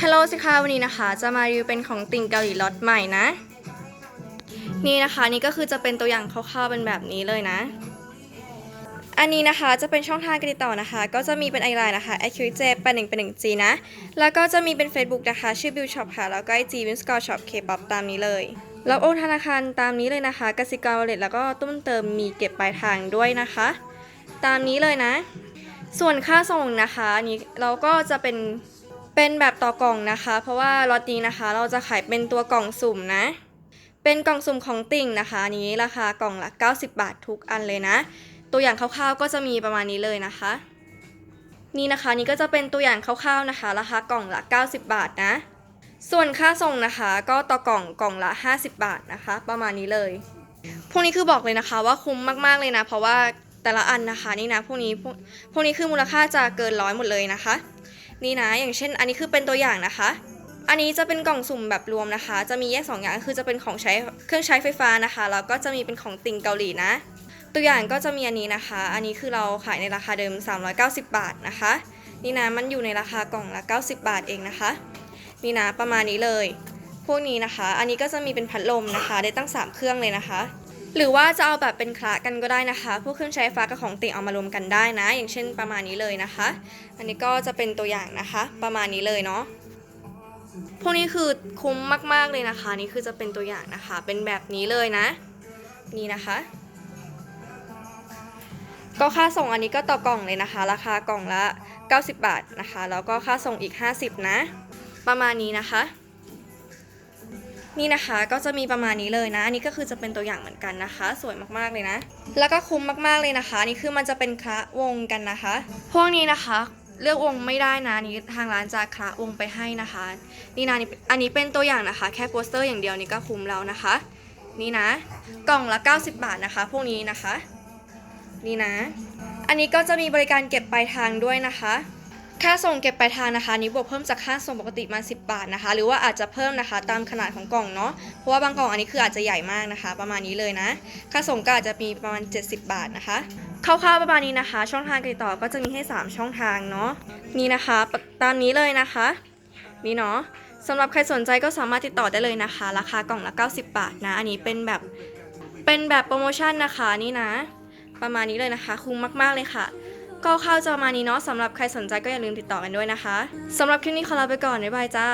ฮัลโหลสิคะวันนี้นะคะ จะมารีวิวเป็นของติ่งเกาหลีล็อตใหม่นะ นี่นะคะนี่ก็คือจะเป็นตัวอย่างคร่าวๆเป็นแบบนี้เลยนะ อันนี้นะคะจะเป็นช่องทางการติดต่อนะคะ ก็จะมีเป็นไอไลน์นะคะ a q j 8 1เป็น1 g นะ แล้วก็จะมีเป็น Facebook นะคะ ชื่อ Bill Shop ค่ะ แล้วก็ IG w i n s c o r Shop K-pop ตามนี้เลยแล้วโอนธนาคารตามนี้เลยนะคะกสิกรวอลเล็ตแล้วก็ตุ้มเติมมีเก็บปลายทางด้วยนะคะ ตามนี้เลยนะ ส่วนค่าส่งนะคะนนี้เราก็จะเป็น เป็นแบบต่อกล่องนะคะ เพราะว่าล็อตนี้นะคะ เราจะขายเป็นตัวกล่องสุ่มนะ เป็นกล่องสุ่มของติ่งนะคะนี้ราคากล่องละ 90 บาททุกอันเลยนะ ตัวอย่างคร่าวๆก็จะมีประมาณนี้เลยนะคะ นี่นะคะนี่ก็จะเป็นตัวอย่างคร่าวๆนะคะ ราคากล่องละ 90 บาทนะ ส่วนค่าส่งนะคะก็ต่อกล่องกล่องละ 50 บาทนะคะ ประมาณนี้เลย พวกนี้คือบอกเลยนะคะว่าคุ้มมากๆเลยนะ เพราะว่าแต่ละอันนะคะนี่นะพวกนี้พวกพวกนี้คือมูลค่าจะเกินร้อยหมดเลยนะคะ นี่นะอย่างเช่น อันนี้คือเป็นตัวอย่างนะคะ อันนี้จะเป็นกล่องสุ่มแบบรวมนะคะ จะมีแยกสองอย่างคือจะเป็นของใช้เครื่องใช้ไฟฟ้านะคะแล้วก็จะมีเป็นของติ่งเกาหลีนะ ตัวอย่างก็จะมีอันนี้นะคะ อันนี้คือเราขายในราคาเดิม 390 บาทนะคะ นี่นะมันอยู่ในราคากล่องละ 90 บาทเองนะคะ นี่นะประมาณนี้เลย พวกนี้นะคะ อันนี้ก็จะมีเป็นพัดลมนะคะ ได้ตั้ง 3 เครื่องเลยนะคะ หรือว่าจะเอาแบบเป็นคละกันก็ได้นะคะ พวกเครื่องใช้ไฟฟ้ากับของติ่งเอามารวมกันได้นะ อย่างเช่นประมาณนี้เลยนะคะ อันนี้ก็จะเป็นตัวอย่างนะคะ ประมาณนี้เลยเนาะพวกนี้คือคุ้มมาก ๆ เลยนะคะ นี่คือจะเป็นตัวอย่างนะคะ เป็นแบบนี้เลยนะ นี่นะคะ ก็ค่าส่งอันนี้ก็ต่อกล่องเลยนะคะ ราคากล่องละ 90 บาทนะคะ แล้วก็ค่าส่งอีก 50 นะ ประมาณนี้นะคะ นี่นะคะก็จะมีประมาณนี้เลยนะอันนี้ก็คือจะเป็นตัวอย่างเหมือนกันนะคะ สวยมากๆเลยนะ แล้วก็คุ้มมากๆเลยนะคะนี่คือมันจะเป็นคละวงกันนะคะ พวกนี้นะคะเลือกวงไม่ได้นะนี้ทางร้านจะคละวงไปให้นะคะ นี่นะอันนี้เป็นตัวอย่างนะคะ แค่โปสเตอร์อย่างเดียวนี่ก็คุ้มแล้วนะคะ นี่นะ กล่องละ 90 บาทนะคะ พวกนี้นะคะ นี่นะ อันนี้ก็จะมีบริการเก็บปลายทางด้วยนะคะ ค่าส่งเก็บปลายทางนะคะนนี้บวกเพิ่มจากค่าส่งปกติมา10 บาทนะคะ หรือว่าอาจจะเพิ่มนะคะตามขนาดของกล่องเนาะเพราะว่าบางกล่องอันนี้คืออาจจะใหญ่มากนะคะ ประมาณนี้เลยนะ ค่าส่งก็อาจจะมีประมาณ 70 บาทนะคะคร่าวๆประมาณนี้นะคะ ช่องทางการติดต่อก็จะมีให้ 3 ช่องทางเนาะนี่นะคะตามนี้เลยนะคะ นี่เนาะสำหรับใครสนใจก็สามารถติดต่อได้เลยนะคะ ราคากล่องละ 90 บาทนะ อันนี้เป็นแบบเป็นแบบโปรโมชั่นนะคะนี่นะ ประมาณนี้เลยนะคะ คุ้มมากๆเลยค่ะ ก็ข้าวจะประมาณนี้เนาะสำหรับใครสนใจก็อย่าลืมติดต่อกันด้วยนะคะสำหรับคลิปนี้ขอลาไปก่อนบ๊ายบายจ้า